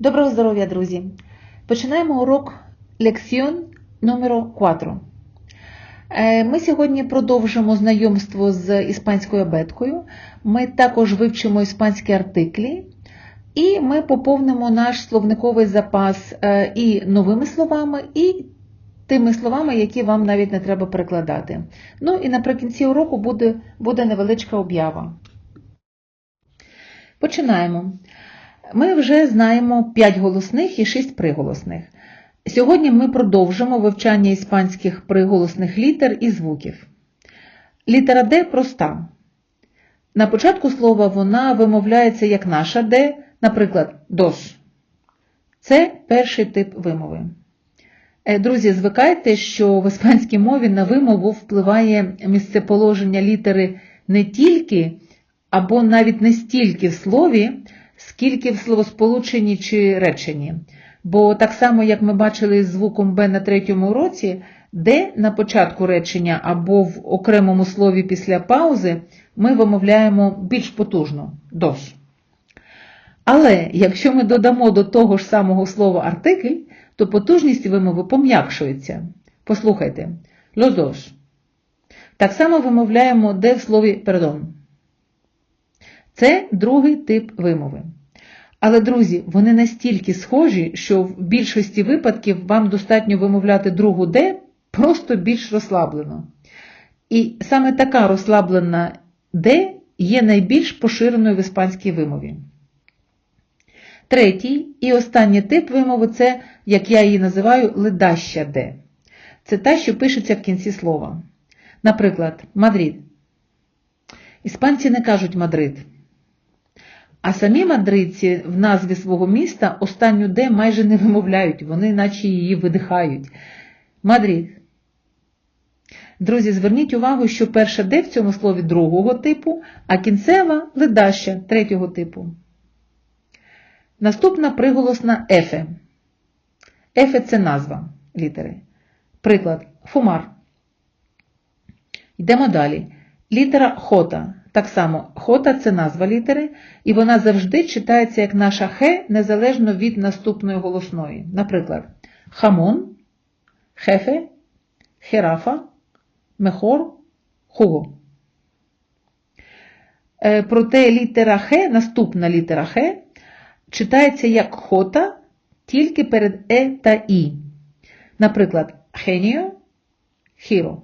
Доброго здоров'я, друзі! Починаємо урок лекціон номер 4. Е, Ми сьогодні продовжимо знайомство з іспанською абеткою. Ми також вивчимо іспанські артиклі, і ми поповнимо наш словниковий запас е, і новими словами, і тими словами, які вам навіть не треба перекладати. Ну і наприкінці уроку буде, буде невеличка об'ява. Починаємо. Ми вже знаємо 5 голосних і 6 приголосних. Сьогодні ми продовжимо вивчання іспанських приголосних літер і звуків. Літера Д проста. На початку слова вона вимовляється як наша Д, наприклад, дош. Це перший тип вимови. Е, Друзі, звикайте, що в іспанській мові на вимову впливає місцеположення літери не тільки або навіть не стільки в слові, скільки в словосполученні чи реченні. Бо так само, як ми бачили з звуком Б на третьому уроці, де на початку речення або в окремому слові після паузи ми вимовляємо більш потужно дош. Але якщо ми додамо до того ж самого слова артикль, то потужність вимови пом'якшується. Послухайте, los. Так само вимовляємо де в слові perdón. Це другий тип вимови. Але, друзі, вони настільки схожі, що в більшості випадків вам достатньо вимовляти другу «д» просто більш розслаблено. І саме така розслаблена «д» є найбільш поширеною в іспанській вимові. Третій і останній тип вимови це, як я її називаю, ледаща «д». Це та, що пишеться в кінці слова. Наприклад, Мадрид. Іспанці не кажуть Мадрид. А самі мадридці в назві свого міста останню «д» майже не вимовляють, вони наче її видихають. Мадрид. Друзі, зверніть увагу, що перша «д» в цьому слові другого типу, а кінцева ледаща третього типу. Наступна приголосна ефе. Ефе це назва літери. Приклад фумар. Йдемо далі. Літера хота. Так само, хота це назва літери, і вона завжди читається як наша хе, незалежно від наступної голосної. Наприклад, хамон, хефе, херафа, мехор, хуго. Е, проте літера хе, наступна літера хе, читається як хота тільки перед е та і. Наприклад, хеніо, хіро.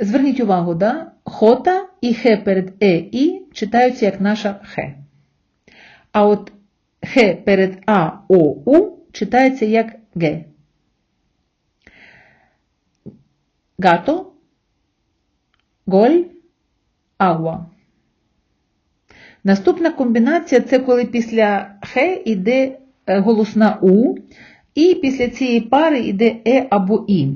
Зверніть увагу, да? Хота і хе перед е і читаються як наша хе. А от хе перед а, о, у читається як ге. Гато, голь, агуа. Наступна комбінація це коли після хе йде голосна у, і після цієї пари йде е або і.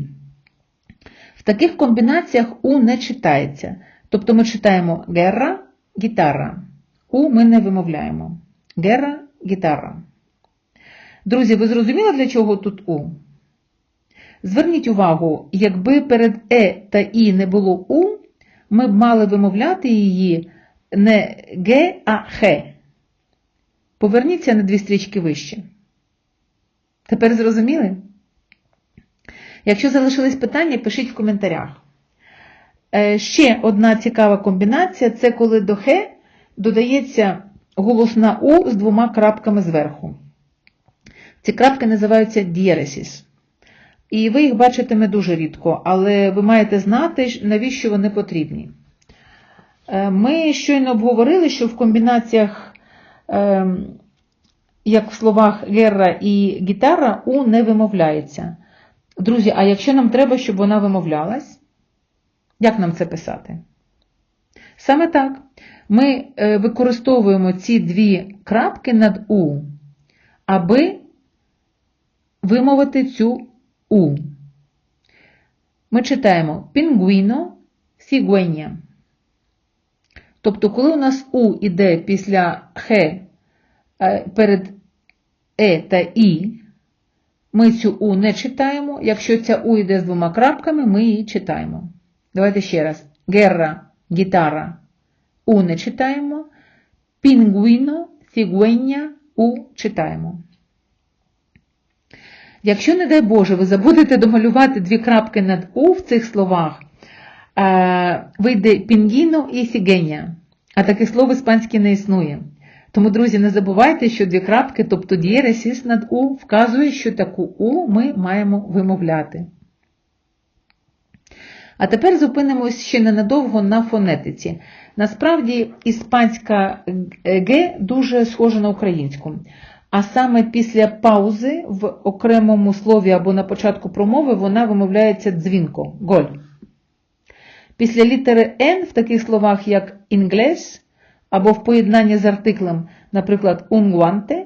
В таких комбінаціях У не читається. Тобто ми читаємо герра, гітара. У ми не вимовляємо. Герра, гітара. Друзі, ви зрозуміли, для чого тут У? Зверніть увагу, якби перед Е та І не було У, ми б мали вимовляти її не Г, а Х. Поверніться на дві стрічки вище. Тепер зрозуміли? Якщо залишились питання, пишіть в коментарях. Ще одна цікава комбінація це коли до Х додається голосна У з двома крапками зверху. Ці крапки називаються дієресіс. І ви їх бачитиме дуже рідко, але ви маєте знати, навіщо вони потрібні. Ми щойно обговорили, що в комбінаціях, як в словах герра і гітара, У не вимовляється. Друзі, а якщо нам треба, щоб вона вимовлялась, як нам це писати? Саме так. Ми використовуємо ці дві крапки над У, аби вимовити цю У. Ми читаємо пінгвіно сігуення. Тобто, коли у нас У іде після Х перед Е та І, ми цю У не читаємо. Якщо ця У йде з двома крапками, ми її читаємо. Давайте ще раз. Герра, гітара. У не читаємо. Пінгвіно, фігуення У читаємо. Якщо, не дай Боже, ви забудете домалювати дві крапки над У в цих словах, е, вийде пінгіно і фігеня, а таких слов іспанське не існує. Тому, друзі, не забувайте, що дві крапки, тобто дієресіс над У, вказує, що таку У ми маємо вимовляти. А тепер зупинимось ще ненадовго на фонетиці. Насправді, іспанська Г дуже схожа на українську. А саме після паузи в окремому слові або на початку промови вона вимовляється дзвінко голь. Після літери Н в таких словах, як інглес, або в поєднанні з артиклем, наприклад, un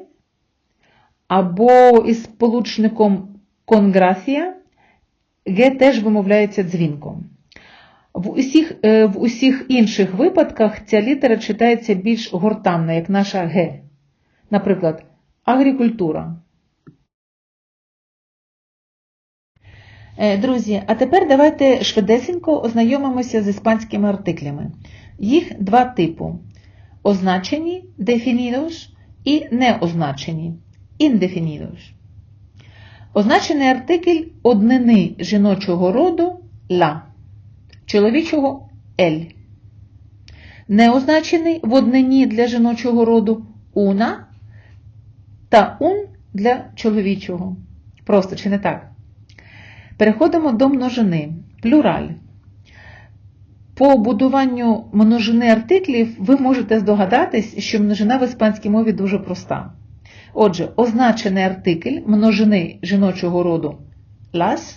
або із сполучником конграфія, Г теж вимовляється дзвінком. В усіх, в усіх інших випадках ця літера читається більш гортанно, як наша Г. Наприклад, агрікультура. Друзі, а тепер давайте швидесенько ознайомимося з іспанськими артиклями. Їх два типу: означені definidos і неозначені indefinidos. Означений артикль однини жіночого роду ла, чоловічого ель. Неозначений в однині для жіночого роду уна та ун для чоловічого. Просто чи не так? Переходимо до множини. Плюраль. По будуванню множини артиклів ви можете здогадатись, що множина в іспанській мові дуже проста. Отже, означений артикль множини жіночого роду las,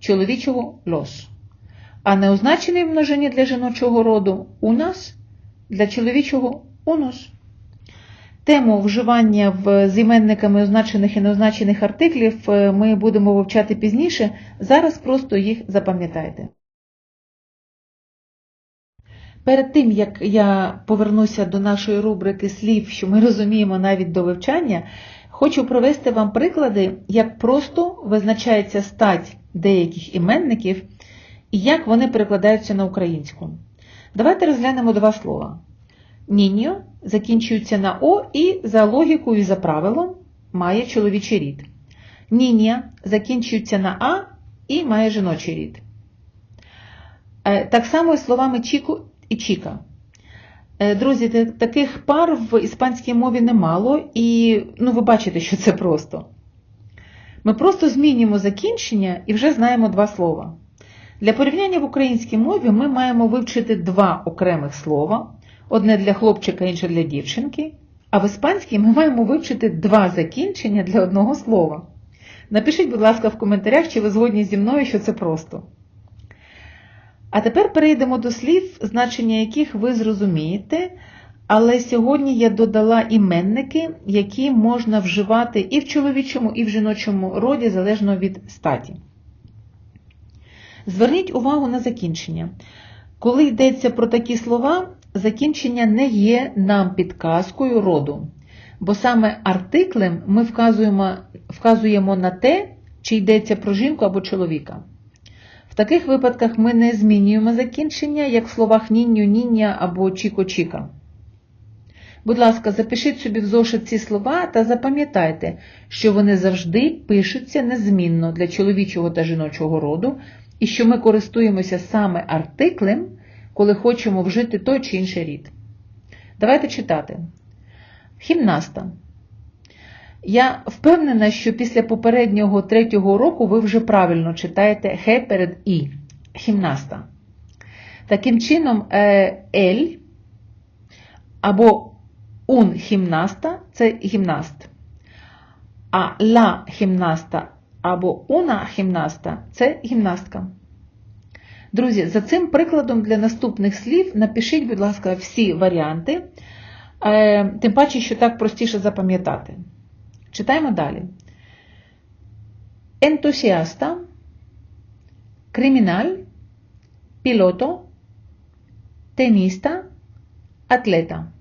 чоловічого los. А неозначений в множині для жіночого роду unas, для чоловічого unos. Тему вживання в іменниками означених і неозначених артиклів ми будемо вивчати пізніше. Зараз просто їх запам'ятайте. Перед тим, як я повернуся до нашої рубрики слів, що ми розуміємо навіть до вивчання, хочу провести вам приклади, як просто визначається стать деяких іменників і як вони перекладаються на українську. Давайте розглянемо два слова. Ніньо закінчується на О і за логікою і за правилом має чоловічий рід. Ніння закінчується на А і має жіночий рід. Так само і словами Чіку і Чіка. Друзі, таких пар в іспанській мові немало, і ну, ви бачите, що це просто. Ми просто змінюємо закінчення і вже знаємо два слова. Для порівняння в українській мові ми маємо вивчити два окремих слова одне для хлопчика, інше для дівчинки. А в іспанській ми маємо вивчити два закінчення для одного слова. Напишіть, будь ласка, в коментарях, чи ви згодні зі мною, що це просто. А тепер перейдемо до слів, значення яких ви зрозумієте, але сьогодні я додала іменники, які можна вживати і в чоловічому, і в жіночому роді, залежно від статі. Зверніть увагу на закінчення. Коли йдеться про такі слова, закінчення не є нам підказкою роду, бо саме артиклем ми вказуємо, вказуємо на те, чи йдеться про жінку або чоловіка. Таких випадках ми не змінюємо закінчення, як в словах нінню, ніння або чіко-чіка. Будь ласка, запишіть собі в зошит ці слова та запам'ятайте, що вони завжди пишуться незмінно для чоловічого та жіночого роду, і що ми користуємося саме артиклем, коли хочемо вжити той чи інший рід. Давайте читати. Хімнаста. Я впевнена, що після попереднього третього року ви вже правильно читаєте хе перед І. Хімнаста. Таким чином, ель або ун хімнаста це гімнаст. А ла хімнаста або уна хімнаста це гімнастка. Друзі, за цим прикладом для наступних слів напишіть, будь ласка, всі варіанти, тим паче, що так простіше запам'ятати. Читаємо далі. Ентусіаста, криміналь, пілото, теніста, атлета.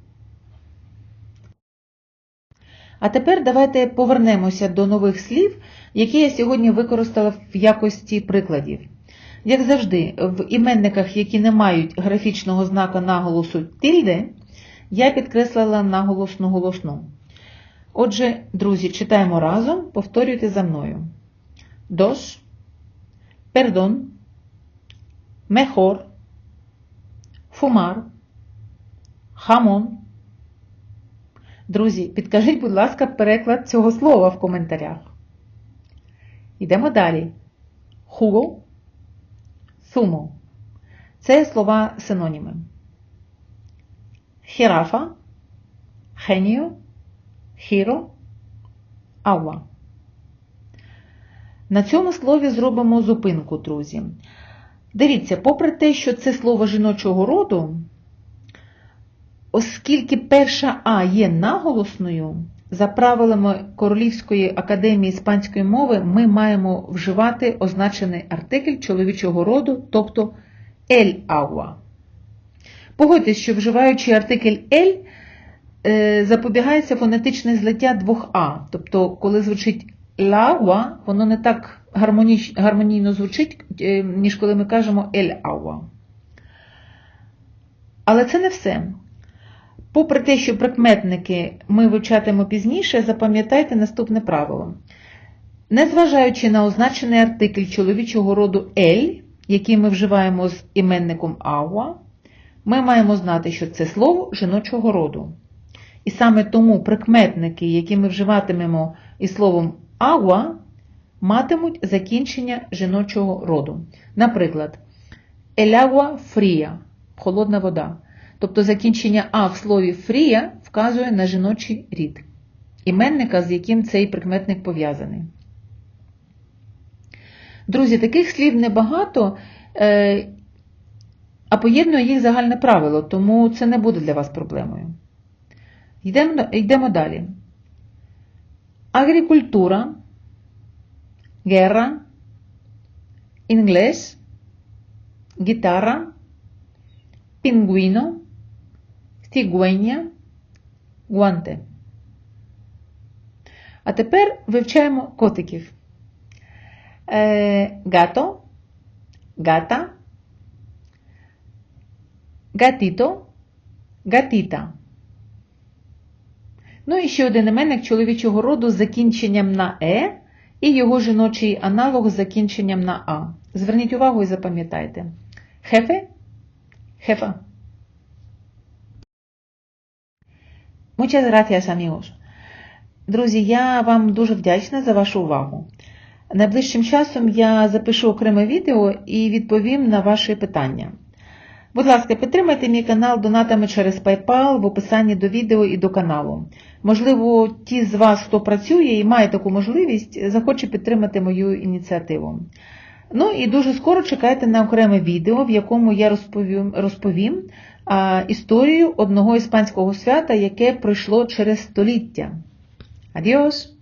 А тепер давайте повернемося до нових слів, які я сьогодні використала в якості прикладів. Як завжди, в іменниках, які не мають графічного знака наголосу тильде, я підкреслила наголосну голосну. Отже, друзі, читаємо разом, повторюйте за мною. Dos, perdón, mejor, fumar, jamón. Друзі, підкажіть, будь ласка, переклад цього слова в коментарях. Йдемо далі. Jugo, zumo. Це слова синоніми. Хірафа, геніо, хіро, ауа. На цьому слові зробимо зупинку, друзі. Дивіться, попри те, що це слово жіночого роду, оскільки перша А є наголосною, за правилами Королівської академії іспанської мови ми маємо вживати означений артикль чоловічого роду, тобто ель ауа. Погодьтесь, що вживаючи артикль ель, запобігається фонетичне злиття двох А. Тобто, коли звучить лауа, воно не так гармонійно звучить, е, ніж коли ми кажемо ель ауа. Але це не все. Попри те, що прикметники ми вивчатимемо пізніше, запам'ятайте наступне правило. Незважаючи на означений артикль чоловічого роду ель, який ми вживаємо з іменником ауа, ми маємо знати, що це слово жіночого роду. І саме тому прикметники, які ми вживатимемо із словом ауа, матимуть закінчення жіночого роду. Наприклад, agua fría – холодна вода. Тобто закінчення А в слові фрія вказує на жіночий рід, іменника, з яким цей прикметник пов'язаний. Друзі, таких слів небагато, е, а поєднує їх загальне правило, тому це не буде для вас проблемою. Йдемо, йдемо далі. Агрікультура, герра, інглес, гітара, пінгвіно, цігуеня, гуанте. А тепер вивчаємо котиків. Е, гато, гата, гатіто, гатіта. Ну і ще один іменник чоловічого роду з закінченням на е і його жіночий аналог з закінченням на а. Зверніть увагу і запам'ятайте. Хефе, хефа. Muchas gracias, amigos. Друзі, я вам дуже вдячна за вашу увагу. Найближчим часом я запишу окреме відео і відповім на ваші питання. Будь ласка, підтримайте мій канал донатами через PayPal в описанні до відео і до каналу. Можливо, ті з вас, хто працює і має таку можливість, захоче підтримати мою ініціативу. Ну і дуже скоро чекайте на окреме відео, в якому я розповім, розповім а, історію одного іспанського свята, яке пройшло через століття. Адіос!